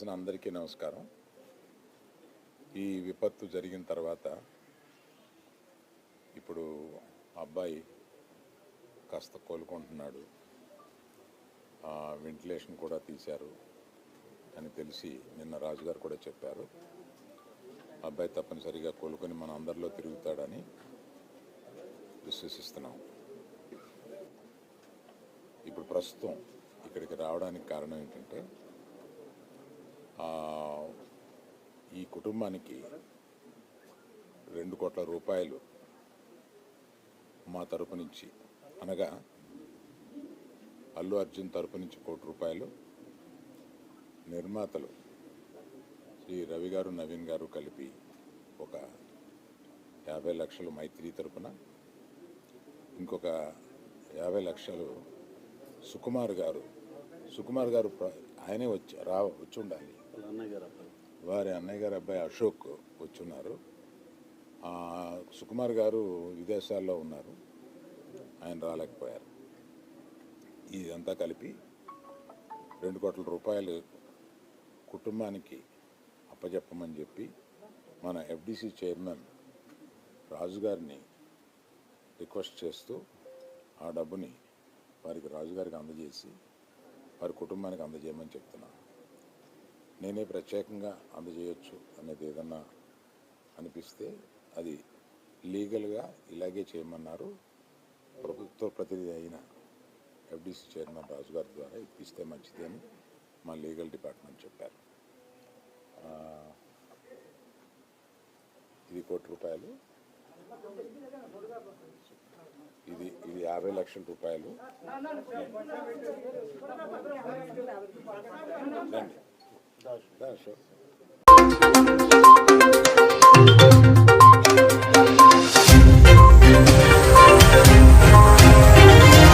చేసిన అందరికీ నమస్కారం. ఈ విపత్తు జరిగిన తర్వాత ఇప్పుడు అబ్బాయి కాస్త కోలుకుంటున్నాడు. ఆ, వెంటిలేషన్ కూడా తీశారు అని తెలిసి నిన్న రాజుగారు కూడా చెప్పారు. అబ్బాయి తప్పనిసరిగా కోలుకొని మన అందరిలో తిరుగుతాడని విశ్వసిస్తున్నాం. ఇప్పుడు ప్రస్తుతం ఇక్కడికి రావడానికి కారణం ఏంటంటే ఈ కుటుంబానికి రెండు కోట్ల రూపాయలు మా తరపు నుంచి అనగా అల్లు అర్జున్ తరపు నుంచి కోటి రూపాయలు నిర్మాతలు శ్రీ రవి గారు నవీన్ గారు కలిపి ఒక యాభై లక్షలు మైత్రి తరపున ఇంకొక యాభై లక్షలు సుకుమార్ గారు. సుకుమార్ గారు ఆయనే వచ్చి రా వచ్చి ఉండాలి. వారి అన్నయ్య గారు అబ్బాయి అశోక్ వచ్చున్నారు. సుకుమార్ గారు విదేశాల్లో ఉన్నారు. ఆయన రాలేకపోయారు. ఇదంతా కలిపి రెండు కోట్ల రూపాయలు కుటుంబానికి అప్పచెప్పమని చెప్పి మన ఎఫ్డిసి చైర్మన్ రాజు గారిని రిక్వెస్ట్ చేస్తూ ఆ డబ్బుని వారికి రాజుగారికి అందజేసి వారి కుటుంబానికి అందజేయమని చెప్తున్నాను. నేనే ప్రత్యేకంగా అందజేయొచ్చు అనేది ఏదన్నా అనిపిస్తే అది లీగల్గా ఇలాగే చేయమన్నారు. ప్రభుత్వ ప్రతినిధి అయిన ఎఫ్డిసి చైర్మన్ రాజు గారి ద్వారా ఇప్పిస్తే మంచిది అని మా లీగల్ డిపార్ట్మెంట్ చెప్పారు. ఇది కోటి రూపాయలు. ఇది ఇది యాభై లక్షల రూపాయలు. Дальше.